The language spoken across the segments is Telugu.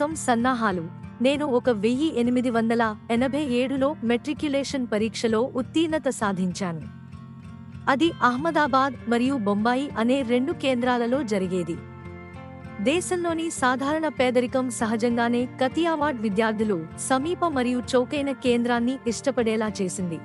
కోసం సన్నాహాలు. నేను ఒక వెయ్యి ఎనిమిది వందల ఎనభై ఏడులో మెట్రిక్యులేషన్ పరీక్షలో ఉత్తీర్ణత సాధించాను. అది అహ్మదాబాద్ మరియు బొంబాయి అనే రెండు కేంద్రాలలో జరిగేది. దేశంలోని సాధారణ పేదరికం సహజంగానే కతియావాడ్ విద్యార్థులు సమీప మరియు చౌకైన కేంద్రాన్ని ఇష్టపడేలా చేసింది.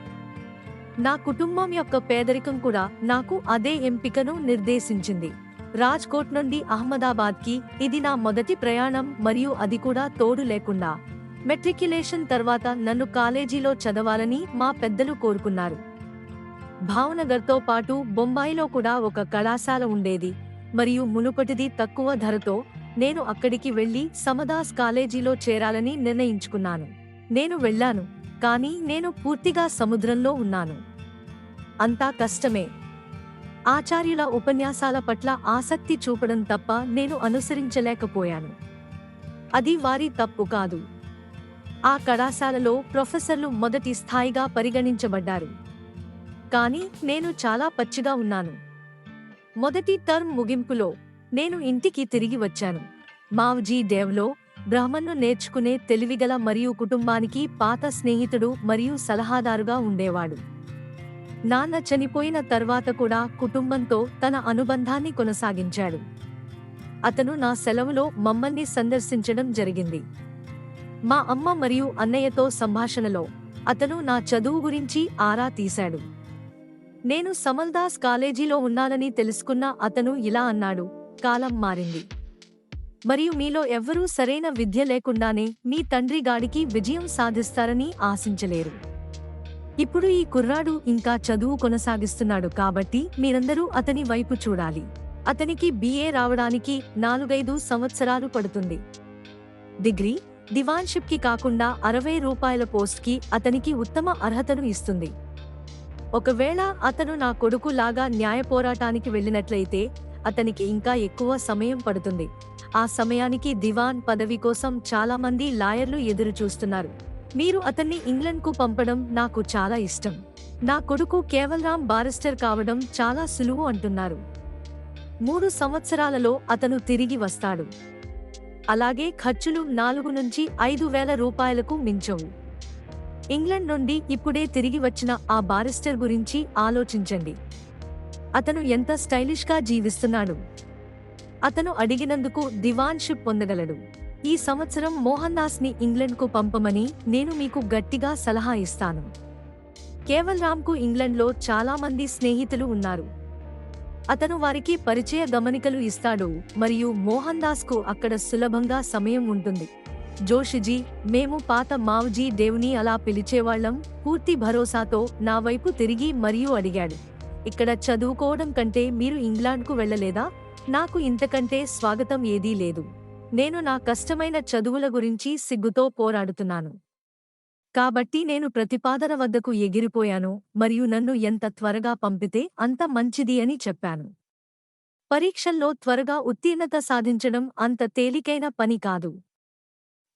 నా కుటుంబం యొక్క పేదరికం కూడా నాకు అదే ఎంపికను నిర్దేశించింది. రాజ్కోట్ నుండి అహ్మదాబాద్కి ఇది నా మొదటి ప్రయాణం మరియు అది కూడా తోడు లేకుండా. మెట్రిక్యులేషన్ తర్వాత నన్ను కాలేజీలో చదవాలని మా పెద్దలు కోరుకున్నారు. భావనగర్తో పాటు బొంబాయిలో కూడా ఒక కళాశాల ఉండేది. మరియు మునుపటిది తక్కువ ధరతో నేను అక్కడికి వెళ్ళి సమదాస్ కాలేజీలో చేరాలని నిర్ణయించుకున్నాను. నేను వెళ్ళాను కానీ నేను పూర్తిగా సముద్రంలో ఉన్నాను. అంతా కష్టమే. ఆచార్యుల ఉపన్యాసాల పట్ల ఆసక్తి చూపడం తప్ప నేను అనుసరించలేకపోయాను. అది వారి తప్పు కాదు. ఆ కళాశాలలో ప్రొఫెసర్లు మొదటి స్థాయిగా పరిగణించబడ్డారు. కానీ నేను చాలా పచ్చిగా ఉన్నాను. మొదటి టర్మ్ ముగింపులో నేను ఇంటికి తిరిగి వచ్చాను. మావ్జీ డేవ్లో బ్రహ్మన్ను నేర్చుకునే తెలివిగల మరియు కుటుంబానికి పాత స్నేహితుడు మరియు సలహాదారుగా ఉండేవాడు. నాన్న చనిపోయిన తర్వాత కూడా కుటుంబంతో తన అనుబంధాన్ని కొనసాగించాడు. అతను నా సెలవులో మమ్మల్ని సందర్శించడం జరిగింది. మా అమ్మ మరియు అన్నయ్యతో సంభాషణలో అతను నా చదువు గురించి ఆరా తీశాడు. నేను సమల్దాస్ కాలేజీలో ఉన్నానని తెలుసుకున్న అతను ఇలా అన్నాడు కాలం మారింది. మరియు మీలో ఎవ్వరూ సరైన విద్య లేకుండానే మీ తండ్రి గాడికి విజయం సాధిస్తారని ఆశించలేరు. ఇప్పుడు ఈ కుర్రాడు ఇంకా చదువు కొనసాగిస్తున్నాడు కాబట్టి మీరందరూ అతని వైపు చూడాలి. అతనికి బిఏ రావడానికి నాలుగైదు సంవత్సరాలు పడుతుంది. డిగ్రీ దివాన్షిప్కి కాకుండా అరవై రూపాయల పోస్ట్కి అతనికి ఉత్తమ అర్హతను ఇస్తుంది. ఒకవేళ అతను నా కొడుకు లాగా న్యాయ పోరాటానికి వెళ్ళినట్లయితే అతనికి ఇంకా ఎక్కువ సమయం పడుతుంది. ఆ సమయానికి దివాన్ పదవి కోసం చాలా మంది లాయర్లు ఎదురు చూస్తున్నారు మీరు అతన్ని ఇంగ్లండ్కు పంపడం నాకు చాలా ఇష్టం. నా కొడుకు కేవలరామ్ బారిస్టర్ కావడం చాలా సులువు అంటున్నారు. మూడు సంవత్సరాలలో అతను తిరిగి వస్తాడు. అలాగే ఖర్చులు నాలుగు నుంచి ఐదు వేల రూపాయలకు మించవు. ఇంగ్లండ్ నుండి ఇప్పుడే తిరిగి వచ్చిన ఆ బారిస్టర్ గురించి ఆలోచించండి. అతను ఎంత స్టైలిష్గా జీవిస్తున్నాడు. అతను అడిగినందుకు దివాన్షిప్ పొందగలడు. ఈ సంవత్సరం మోహన్ దాస్ని ఇంగ్లండ్కు పంపమని నేను మీకు గట్టిగా సలహా ఇస్తాను. కేవల్ రామ్కు ఇంగ్లండ్లో చాలా మంది స్నేహితులు ఉన్నారు. అతను వారికి పరిచయ గమనికలు ఇస్తాడు మరియు మోహన్ దాస్కు అక్కడ సులభంగా సమయం ఉంటుంది. జోషిజీ మేము పాత మావ్జీ దేవుని అలా పిలిచేవాళ్ళం పూర్తి భరోసాతో నా వైపు తిరిగి మరియు అడిగాడు. ఇక్కడ చదువుకోవడం కంటే మీరు ఇంగ్లాండ్కు వెళ్ళలేదా? నాకు ఇంతకంటే స్వాగతం ఏదీ లేదు. నేను నా కష్టమైన చదువుల గురించి సిగ్గుతో పోరాడుతున్నాను. కాబట్టి నేను ప్రతిపాదన వద్దకు ఎగిరిపోయాను మరియు నన్ను ఎంత త్వరగా పంపితే అంత మంచిది అని చెప్పాను. పరీక్షల్లో త్వరగా ఉత్తీర్ణత సాధించడం అంత తేలికైన పని కాదు.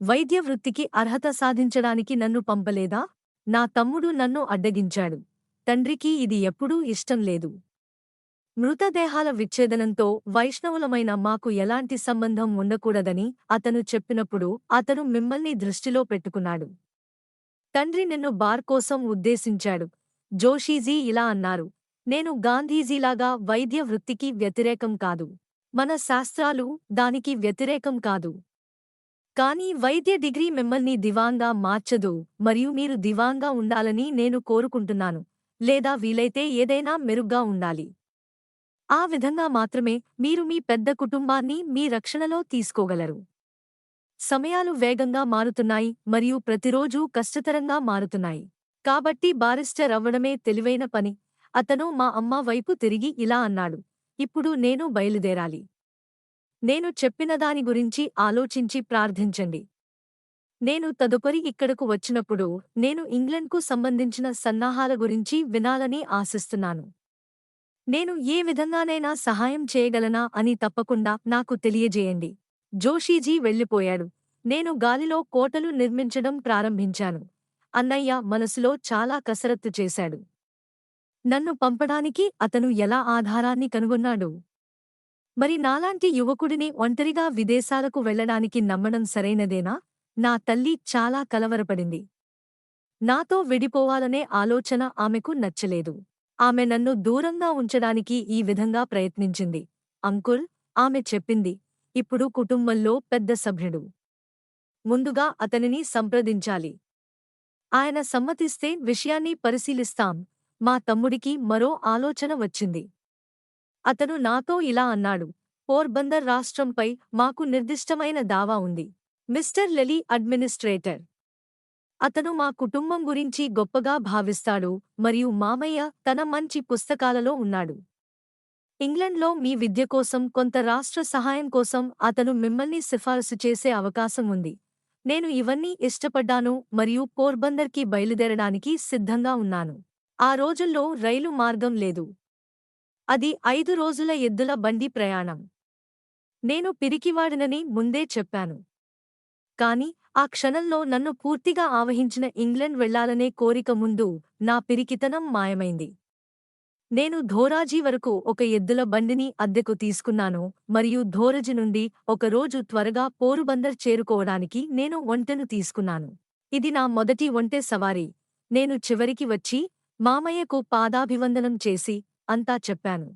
వైద్య వృత్తికి అర్హత సాధించడానికి నన్ను పంపలేదా? నా తమ్ముడు నన్ను అడ్డగించాడు. తండ్రికి ఇది ఎప్పుడూ ఇష్టం లేదు. మృతదేహాల విచ్ఛేదనంతో వైష్ణవులమైన మాకు ఎలాంటి సంబంధం ఉండకూడదని అతను చెప్పినప్పుడు అతను మిమ్మల్ని దృష్టిలో పెట్టుకున్నాడు. తండ్రి నిన్ను బార్ కోసం ఉద్దేశించాడు. జోషీజీ ఇలా అన్నారు. నేను గాంధీజీలాగా వైద్య వృత్తికి వ్యతిరేకం కాదు. మన శాస్త్రాలు దానికి వ్యతిరేకం కాదు. కానీ వైద్య డిగ్రీ మిమ్మల్ని దివాంగా మార్చదు మరియు మీరు దివాంగా ఉండాలని నేను కోరుకుంటున్నాను. లేదా వీలైతే ఏదైనా మెరుగ్గా ఉండాలి. ఆ విధంగా మాత్రమే మీరు మీ పెద్ద కుటుంబాన్ని మీ రక్షణలో తీసుకోగలరు. సమయాలు వేగంగా మారుతున్నాయి మరియు ప్రతిరోజూ కష్టతరంగా మారుతున్నాయి. కాబట్టి బారిస్టర్ అవ్వడమే తెలివైన పని. అతను మా అమ్మ వైపు తిరిగి ఇలా అన్నాడు. ఇప్పుడు నేను బయలుదేరాలి. నేను చెప్పిన దాని గురించి ఆలోచించి ప్రార్థించండి. నేను తదుపరి ఇక్కడకు వచ్చినప్పుడు నేను ఇంగ్లండ్కు సంబంధించిన సన్నాహాల గురించి వినాలని ఆశిస్తున్నాను. నేను ఏ విధంగానైనా సహాయం చేయగలనా అని తప్పకుండా నాకు తెలియజేయండి. జోషీజీ వెళ్ళిపోయాడు. నేను గాలిలో కోటలు నిర్మించడం ప్రారంభించాను. అన్నయ్య మనసులో చాలా కసరత్తు చేశాడు. నన్ను పంపడానికి అతను ఎలా ఆధారాన్ని కనుగొన్నాడు? మరి నాలాంటి యువకుడిని ఒంటరిగా విదేశాలకు వెళ్ళడానికి నమ్మడం సరైనదేనా? నా తల్లి చాలా కలవరపడింది. నాతో విడిపోవాలనే ఆలోచన ఆమెకు నచ్చలేదు. ఆమె నన్ను దూరంగా ఉంచడానికి ఈ విధంగా ప్రయత్నించింది. అంకుల్ ఆమె చెప్పింది. ఇప్పుడు కుటుంబంలో పెద్ద సభ్యుడు. ముందుగా అతనిని సంప్రదించాలి. ఆయన సమ్మతిస్తే విషయాన్ని పరిశీలిస్తాం. మా తమ్ముడికి మరో ఆలోచన వచ్చింది. అతను నాతో ఇలా అన్నాడు. పోర్బందర్ రాష్ట్రంపై మాకు నిర్దిష్టమైన దావా ఉంది. మిస్టర్ లెలీ అడ్మినిస్ట్రేటర్. అతను మా కుటుంబం గురించి గొప్పగా భావిస్తాడు మరియు మామయ్య తన మంచి పుస్తకాలలో ఉన్నాడు. ఇంగ్లండ్లో మీ విద్య కోసం కొంత రాష్ట్ర సహాయం కోసం అతను మిమ్మల్ని సిఫారసు చేసే అవకాశం ఉంది. నేను ఇవన్నీ ఇష్టపడ్డాను మరియు పోర్బందర్కి బయలుదేరడానికి సిద్ధంగా ఉన్నాను. ఆ రోజుల్లో రైలు మార్గం లేదు. అది ఐదు రోజుల ఎద్దుల బండి ప్రయాణం. నేను పిరికివాడినని ముందే చెప్పాను. కాని ఆ క్షణంలో నన్ను పూర్తిగా ఆవహించిన ఇంగ్లండ్ వెళ్ళాలనే కోరిక ముందు నా పిరికితనం మాయమైంది. నేను ధోరాజీ వరకు ఒక ఎద్దుల బండిని అద్దెకు తీసుకున్నాను మరియు ధోరజి నుండి ఒకరోజు త్వరగా పోరుబందర్ చేరుకోవడానికి నేను ఒంటెను తీసుకున్నాను. ఇది నా మొదటి ఒంటె సవారీ. నేను చివరికి వచ్చి మామయ్యకు పాదాభివందనం చేసి అంతా చెప్పాను.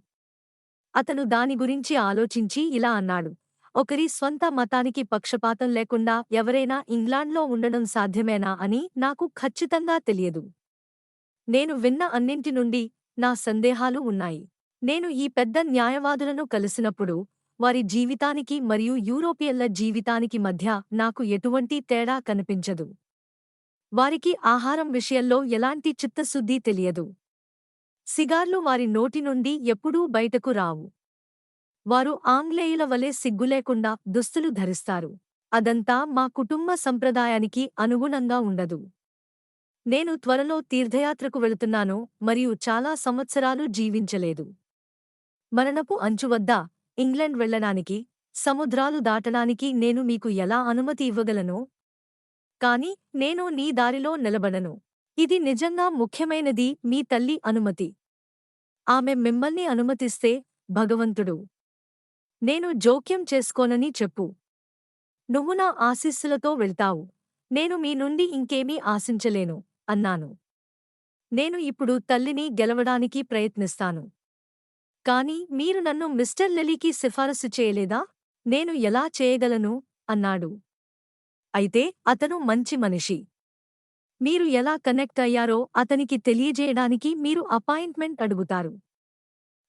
అతను దాని గురించి ఆలోచించి ఇలా అన్నాడు. ఒకరి స్వంత మతానికి పక్షపాతం లేకుండా ఎవరైనా ఇంగ్లాండ్లో ఉండడం సాధ్యమేనా అని నాకు ఖచ్చితంగా తెలియదు. నేను విన్న అన్నింటి నుండి నా సందేహాలు ఉన్నాయి. నేను ఈ పెద్ద న్యాయవాదులను కలిసినప్పుడు వారి జీవితానికి మరియు యూరోపియన్ల జీవితానికి మధ్య నాకు ఎటువంటి తేడా కనిపించదు. వారికి ఆహారం విషయంలో ఎలాంటి చిత్తశుద్ధి తెలియదు. సిగార్లు వారి నోటి నుండి ఎప్పుడూ బయటకు రావు. వారు ఆంగ్లేయుల వలె సిగ్గులేకుండా దుస్తులు ధరిస్తారు. అదంతా మా కుటుంబ సంప్రదాయానికి అనుగుణంగా ఉండదు. నేను త్వరలో తీర్థయాత్రకు వెళుతున్నాను మరియు చాలా సంవత్సరాలు జీవించలేదు. మరణపు అంచు వద్ద ఇంగ్లండ్ వెళ్ళడానికి సముద్రాలు దాటడానికి నేను మీకు ఎలా అనుమతి ఇవ్వగలను? కాని నేను నీ దారిలో నిలబడను. ఇది నిజంగా ముఖ్యమైనది మీ తల్లి అనుమతి. ఆమె మిమ్మల్ని అనుమతిస్తే భగవంతుడు నేను జోక్యం చేసుకోనని చెప్పు. నువ్వు నా ఆశీస్సులతో వెళ్తావు. నేను మీ నుండి ఇంకేమీ ఆశించలేను అన్నాను. నేను ఇప్పుడు తల్లిని గెలవడానికి ప్రయత్నిస్తాను. కాని మీరు నన్ను మిస్టర్ లెలీకి సిఫారసు చేయలేదా? నేను ఎలా చేయగలను? అన్నాడు. అయితే అతను మంచి మనిషి. మీరు ఎలా కనెక్ట్ అయ్యారో అతనికి తెలియజేయడానికి మీరు అపాయింట్మెంట్ అడుగుతారు.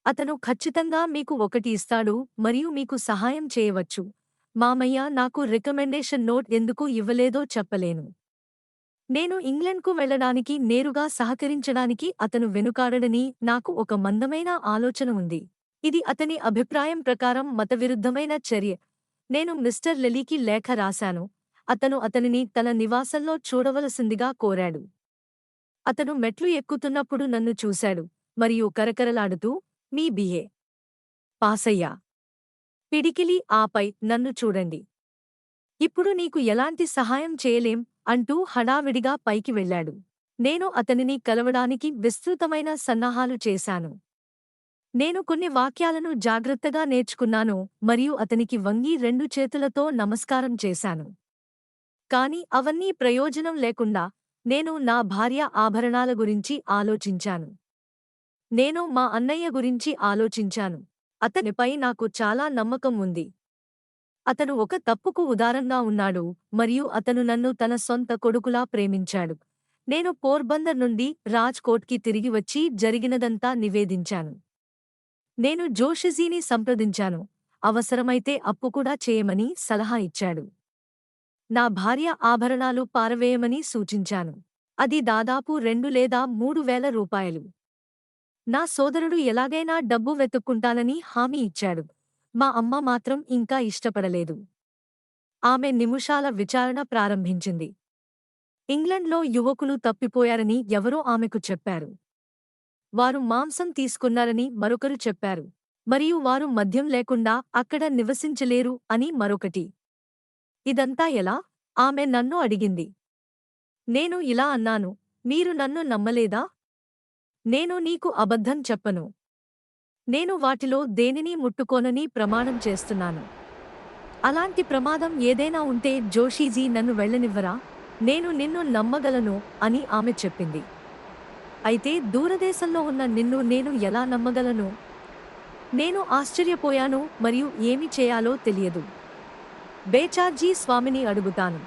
అతను ఖచ్చితంగా మీకు ఒకటి ఇస్తాడు మరియు మీకు సహాయం చేయవచ్చు. మామయ్య నాకు రికమెండేషన్ నోట్ ఎందుకు ఇవ్వలేదో చెప్పలేను. నేను ఇంగ్లండ్కు వెళ్ళడానికి నేరుగా సహకరించడానికి అతను వెనుకాడడని నాకు ఒక మందమైన ఆలోచన ఉంది. ఇది అతని అభిప్రాయం ప్రకారం మతవిరుద్ధమైన చర్య. నేను మిస్టర్ లెలీకి లేఖ రాశాను. అతను అతనిని తన నివాసంలో చూడవలసిందిగా కోరాడు. అతను మెట్లు ఎక్కుతున్నప్పుడు నన్ను చూశాడు మరియు కరకరలాడుతూ మీ బిఏ. పాసయ్యా. పిడికిలి ఆపై నన్ను చూడండి. ఇప్పుడు నీకు ఎలాంటి సహాయం చేయలేం అంటూ హడావిడిగా పైకి వెళ్ళాడు. నేను అతనిని కలవడానికి విస్తృతమైన సన్నాహాలు చేశాను. నేను కొన్ని వాక్యాలను జాగ్రత్తగా నేర్చుకున్నాను మరియు అతనికి వంగి రెండు చేతులతో నమస్కారం చేశాను. కాని అవన్నీ ప్రయోజనం లేకుండా నేను నా భార్య ఆభరణాల గురించి ఆలోచించాను. నేను మా అన్నయ్య గురించి ఆలోచించాను. అతనిపై నాకు చాలా నమ్మకం ఉంది. అతను ఒక తప్పుకు ఉదారంగా ఉన్నాడు మరియు అతను నన్ను తన సొంత కొడుకులా ప్రేమించాడు. నేను పోర్బందర్ నుండి రాజ్కోట్కి తిరిగి వచ్చి జరిగినదంతా నివేదించాను. నేను జోషిజీని సంప్రదించాను. అవసరమైతే అప్పు కూడా చేయమని సలహా ఇచ్చాడు. నా భార్య ఆభరణాలు పారవేయమని సూచించాను. అది దాదాపు రెండు లేదా మూడు వేల రూపాయలు. నా సోదరుడు ఎలాగైనా డబ్బు వెతుక్కుంటానని హామీ ఇచ్చాడు. మా అమ్మ మాత్రం ఇంకా ఇష్టపడలేదు. ఆమె నిముషాల విచారణ ప్రారంభించింది. ఇంగ్లండ్లో యువకులు తప్పిపోయారని ఎవరో ఆమెకు చెప్పారు. వారు మాంసం తీసుకున్నారని మరొకరు చెప్పారు. మరియు వారు మద్యం లేకుండా అక్కడ నివసించలేరు అని మరొకటి. ఇదంతా ఎలా? ఆమె నన్ను అడిగింది. నేను ఇలా అన్నాను. మీరు నన్ను నమ్మలేదా? నేను నీకు అబద్ధం చెప్పను. నేను వాటిలో దేనిని ముట్టుకోనని ప్రమాణం చేస్తున్నాను. అలాంటి ప్రమాదం ఏదైనా ఉంటే జోషీజీ నన్ను వెళ్ళనివ్వరా? నేను నిన్ను నమ్మగలను అని ఆమె చెప్పింది. అయితే దూరదేశంలో ఉన్న నిన్ను నేను ఎలా నమ్మగలను? నేను ఆశ్చర్యపోయాను మరియు ఏమి చేయాలో తెలియదు. బేచార్జీ స్వామిని అడుగుతాను.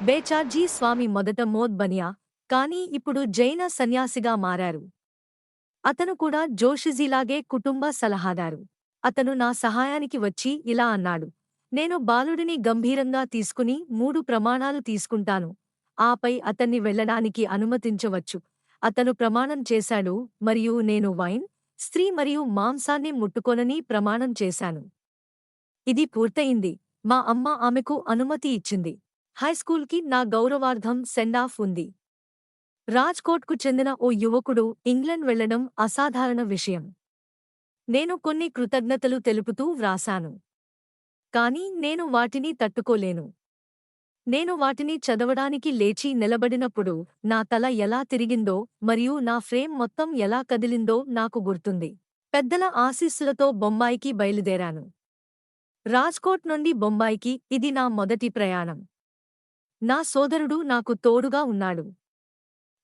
బేచార్జీ స్వామి మొదట మోద్ బనియా కానీ ఇప్పుడు జైన సన్యాసిగా మారారు. అతను కూడా జోషిజీలాగే కుటుంబ సలహాదారు. అతను నా సహాయానికి వచ్చి ఇలా అన్నాడు. నేను బాలుడిని గంభీరంగా తీసుకుని మూడు ప్రమాణాలు తీసుకుంటాను. ఆపై అతన్ని వెళ్ళడానికి అనుమతించవచ్చు. అతను ప్రమాణం చేశాడు మరియు నేను వైన్ స్త్రీ మరియు మాంసాన్ని ముట్టుకొనని ప్రమాణం చేశాను. ఇది పూర్తయింది. మా అమ్మ ఆమెకు అనుమతి ఇచ్చింది. హైస్కూల్కి నా గౌరవార్థం సెండాఫ్ ఉంది. రాజ్కోట్కు చెందిన ఓ యువకుడు ఇంగ్లండ్ వెళ్ళడం అసాధారణ విషయం. నేను కొన్ని కృతజ్ఞతలు తెలుపుతూ వ్రాశాను. కాని నేను వాటిని తట్టుకోలేను. నేను వాటిని చదవడానికి లేచి నిలబడినప్పుడు నా తల ఎలా తిరిగిందో మరియు నా ఫ్రేమ్ మొత్తం ఎలా కదిలిందో నాకు గుర్తుంది. పెద్దల ఆశీస్సులతో బొంబాయికి బయలుదేరాను. రాజ్కోట్ నుండి బొంబాయికి ఇది నా మొదటి ప్రయాణం. నా సోదరుడు నాకు తోడుగా ఉన్నాడు.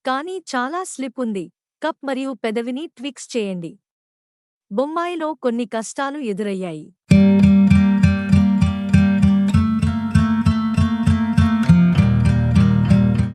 కానీ చాలా స్లిప్ ఉంది. కప్ మరియు పెదవిని ట్విక్స్ చేయండి. బొంబాయిలో కొన్ని కష్టాలు ఎదురయ్యాయి.